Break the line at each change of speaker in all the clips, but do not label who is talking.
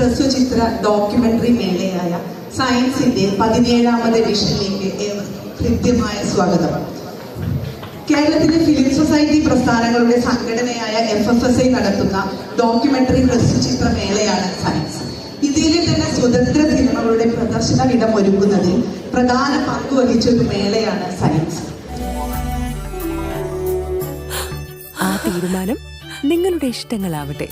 ഹ്രസ്വചിത്ര documentary മേളയായ സയൻസിന്റെ പതിനേഴാമത് എഡിഷനിലേക്ക് കൃത്യമായ സ്വാഗതം. കേരളത്തിലെ ഫിലിം സൊസൈറ്റി പ്രസ്ഥാനങ്ങളുടെ സംഘടനയായ എഫ് എഫ് എസ് ഐ നടത്തുന്ന ഡോക്യുമെന്ററി ഹ്രസ്വചിത്ര മേളയാണ് സയൻസ് ഇന്ത്യയിലെ തന്നെ സ്വതന്ത്ര സിനിമകളുടെ പ്രദർശന ഇടം ഒരുക്കുന്നതിൽ പ്രധാന പങ്ക് വഹിച്ച ഒരു മേളയാണ് സയൻസ്
ആ തീരുമാനം നിങ്ങളുടെ ഇഷ്ടങ്ങളാവട്ടെ.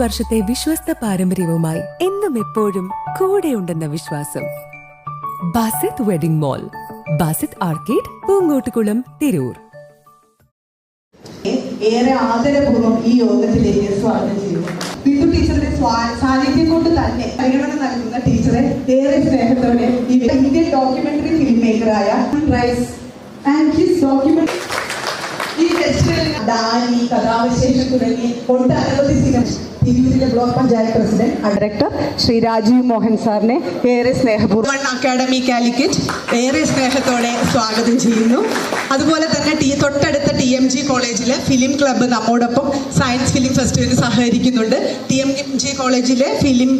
വർഷത്തെ വിശ്വസ്ത പാരമ്പര്യവുമായി എന്നും എപ്പോഴും കൂടെയുണ്ടെന്ന വിശ്വാസം. Basith wedding mall Basith arcade Poongottukulam Tirur.
ഏറെ ആദരപൂർവം ഈ യോഗത്തിലേക്ക് സ്വാഗതം ചെയ്യുന്നു. ബിന്ദു ടീച്ചറുടെ സാന്നിധ്യം കൊണ്ട് തന്നെ പരിഗണന നൽകുന്ന ടീച്ചറെ ഏറെ സ്നേഹത്തോടെ ഇന്ത്യൻ ഡോക്യുമെന്ററി ഫിലിം മേക്കറായ റൈസ് ആൻഡ് ഹിസ് ഡോക്യുമെന്ററി ഈ ഫെസ്റ്റിവലിന് ദാനി കഥാവിശേഷം തുടങ്ങി ഒട്ടനവധി സിനിമ തിരൂരിലെ block panchayat president director Shri Rajeev Mohan സാറിനെ ഏറെ സ്നേഹപൂർവം അക്കാഡമി കാലിക്കറ്റ് ഏറെ സ്നേഹത്തോടെ സ്വാഗതം ചെയ്യുന്നു. അതുപോലെ തന്നെ ടി തൊട്ടടുത്ത ടി എം ജി കോളേജിലെ ഫിലിം ക്ലബ്ബ് നമ്മോടൊപ്പം സയൻസ് ഫിലിം ഫെസ്റ്റിവലിന് സഹകരിക്കുന്നുണ്ട്. ടി എം ജി കോളേജിലെ ഫിലിം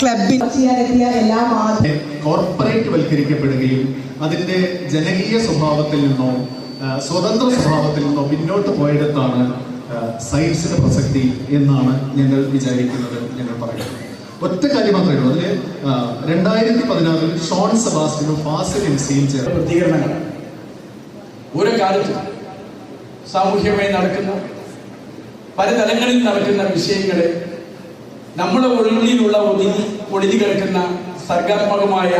ക്ലബിൽ ചെയ്യാനെത്തിയ എല്ലാ
കോർപ്പറേറ്റ് വൽക്കരിക്കപ്പെടുകയും അതിന്റെ ജനകീയ സ്വഭാവത്തിൽ നിന്നോ സ്വതന്ത്ര സ്വഭാവത്തിൽ നിന്നോ പിന്നോട്ട് പോയിടത്താണ് ആ, സയൻസിന്റെ പ്രസക്തി എന്നാണ് ഞങ്ങൾ വിചാരിക്കുന്നത് ഞങ്ങൾ പറയുന്നത്. ഒറ്റ കാര്യം മാത്രമേ ഉള്ളൂ. അതിൽ രണ്ടായിരത്തി പതിനാറിൽ ഷോൺ സെബാസ്റ്റിനും ഫാസിൽ എംസിയും ചേർന്ന
പ്രതികരണങ്ങൾ ഓരോ കാലത്തും സാമൂഹ്യമായി നടക്കുന്ന പല തലങ്ങളിൽ നടക്കുന്ന വിഷയങ്ങളെ നമ്മുടെ ഉള്ളിലുള്ള ഒതുങ്ങി ഒളിഞ്ഞു കിടക്കുന്ന സർഗാത്മകമായ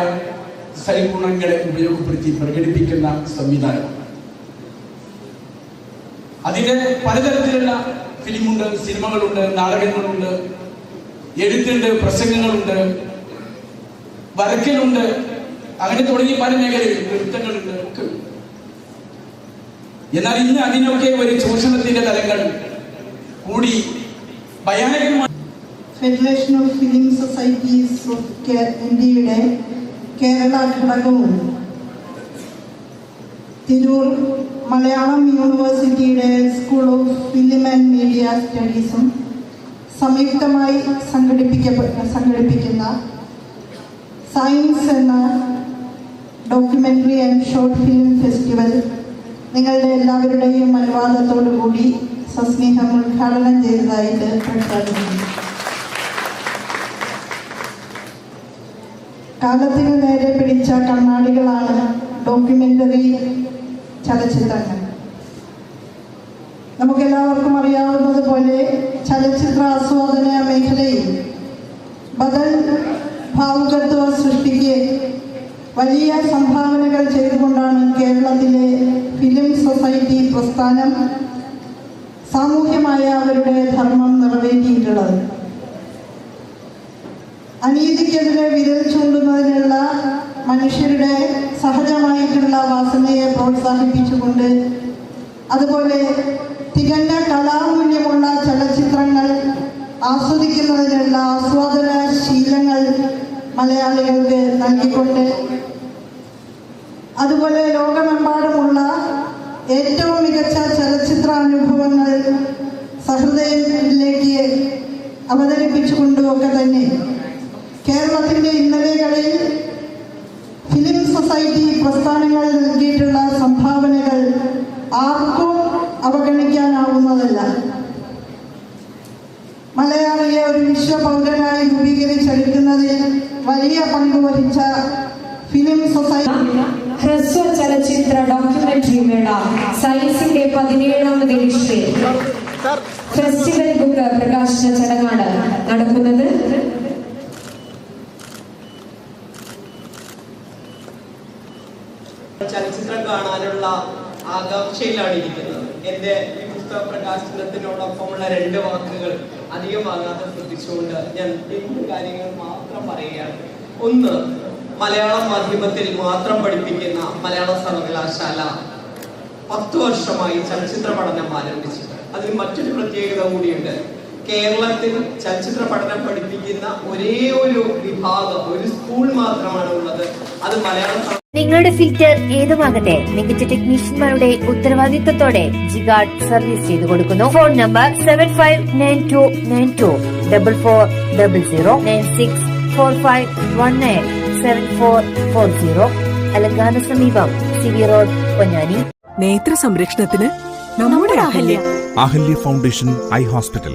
സൽഗുണങ്ങളെ ഉപയോഗപ്പെടുത്തി പ്രകടിപ്പിക്കുന്ന സംവിധാനം. അതിന് പലതരത്തിലുള്ള ഫിലിമുണ്ട് സിനിമകളുണ്ട് നാടകങ്ങളുണ്ട് എഴുത്തുണ്ട് പ്രസംഗങ്ങളുണ്ട് വരയ്ക്കലുണ്ട്. അങ്ങനെ തുടങ്ങി പല മേഖലയിൽ നൃത്തങ്ങളുണ്ട് ഒക്കെ. എന്നാൽ ഇന്ന് അതിനൊക്കെ ഒരു ചൂഷണത്തിന്റെ തലങ്ങൾ കൂടി
federation of film societies of ഇന്ത്യയുടെ കേരള ഘടകവും തിരൂർ മലയാളം യൂണിവേഴ്സിറ്റിയുടെ school of film and media സ്റ്റഡീസും സംയുക്തമായി സംഘടിപ്പിക്കപ്പെട്ട സംഘടിപ്പിക്കുന്ന സയൻസ് എന്ന documentary and short film festival നിങ്ങളുടെ എല്ലാവരുടെയും അനുവാദത്തോടു കൂടി സസ്നേഹം ഉദ്ഘാടനം ചെയ്തതായിട്ട് പ്രഖ്യാപിക്കുന്നു. കാലത്തിന് നേരെ പിടിച്ച കണ്ണാടികളാണ് ഡോക്യുമെന്ററി ചലച്ചിത്രങ്ങൾ. നമുക്കെല്ലാവർക്കും അറിയാവുന്നത് പോലെ ചലച്ചിത്ര ആസ്വാദന മേഖലയിൽ ബദൽ ഭാവുകത്വ സൃഷ്ടിക്ക് വലിയ സംഭാവനകൾ ചെയ്തുകൊണ്ടാണ് കേരളത്തിലെ ഫിലിം സൊസൈറ്റി പ്രസ്ഥാനം സാമൂഹ്യമായ അവരുടെ ധർമ്മം നിറവേറ്റിയിട്ടുള്ളത്. അനീതിക്കെതിരെ വിരൽ ചൂണ്ടുന്നതിനുള്ള മനുഷ്യരുടെ സഹജമായിട്ടുള്ള വാസനയെ പ്രോത്സാഹിപ്പിച്ചുകൊണ്ട് അതുപോലെ തികഞ്ഞ കലാമൂല്യമുള്ള ചലച്ചിത്രങ്ങൾ ആസ്വദിക്കുന്നതിനുള്ള ആസ്വാദന ശീലങ്ങൾ മലയാളികൾക്ക് നൽകിക്കൊണ്ട് അതുപോലെ ലോകമെമ്പാടുമുള്ള ഏറ്റവും മികച്ച ചലച്ചിത്രാനുഭവങ്ങൾ സഹൃദയത്തിലേക്ക് അവതരിപ്പിച്ചുകൊണ്ടുമൊക്കെ തന്നെ കേരളത്തിന്റെ ഇന്നലെകളിൽ സൊസൈറ്റി പ്രസ്ഥാനങ്ങൾ നൽകിയിട്ടുള്ള സംഭാവനകൾ ആർക്കും അവഗണിക്കാനാവുന്നതല്ല. മലയാളിയെ ഒരു വിശ്വപൗരനായി രൂപീകരിച്ചെടുക്കുന്നതിൽ വലിയ പങ്ക് വഹിച്ച ഫിലിം സൊസൈറ്റി
ഹ്രസ്വ ചലച്ചിത്ര ഡോക്യുമെന്ററി മേള സയൻസിന്റെ പതിനേഴാമത് എഡിഷനിൽ ഫെസ്റ്റിവൽ ബുക്ക് പ്രകാശന ചടങ്ങാണ് നടക്കുന്നത്
ചലച്ചിത്രം കാണാനുള്ള ആകാംക്ഷയിലാണ് ഇരിക്കുന്നത്. എന്റെ ഈ പുസ്തക പ്രകാശനത്തിനോടൊപ്പമുള്ള രണ്ട് വാക്കുകൾ അധികമാകാതെ ശ്രദ്ധിച്ചുകൊണ്ട് ഞാൻ രണ്ട് കാര്യങ്ങൾ മാത്രം പറയുകയാണ്. ഒന്ന് മലയാള മാധ്യമത്തിൽ മാത്രം പഠിപ്പിക്കുന്ന മലയാള സർവകലാശാല പത്ത് വർഷമായി ചലച്ചിത്ര പഠനം ആരംഭിച്ചു അതിന് മറ്റൊരു പ്രത്യേകത കൂടിയുണ്ട്. കേരളത്തിൽ ചലച്ചിത്ര പഠനം പഠിപ്പിക്കുന്ന ഒരേ ഒരു വിഭാഗം ഒരു സ്കൂൾ മാത്രമാണ് ഉള്ളത്. അത് മലയാളം
നിങ്ങളുടെ ഫിൽറ്റർ ഏതുമാകട്ടെ മികച്ച ടെക്നീഷ്യന്മാരുടെ ഉത്തരവാദിത്തത്തോടെ ജിഗാർഡ് സർവീസ് ചെയ്തു കൊടുക്കുന്നു. Phone number seven five nine two nine two double four double zero nine six four five one nine seven four four zero അലങ്കാന സമീപം സി വി റോഡ് പൊന്നാനി.
നേത്ര സംരക്ഷണത്തിന് നമ്മുടെ Ahalya.
Ahalya foundation eye hospital.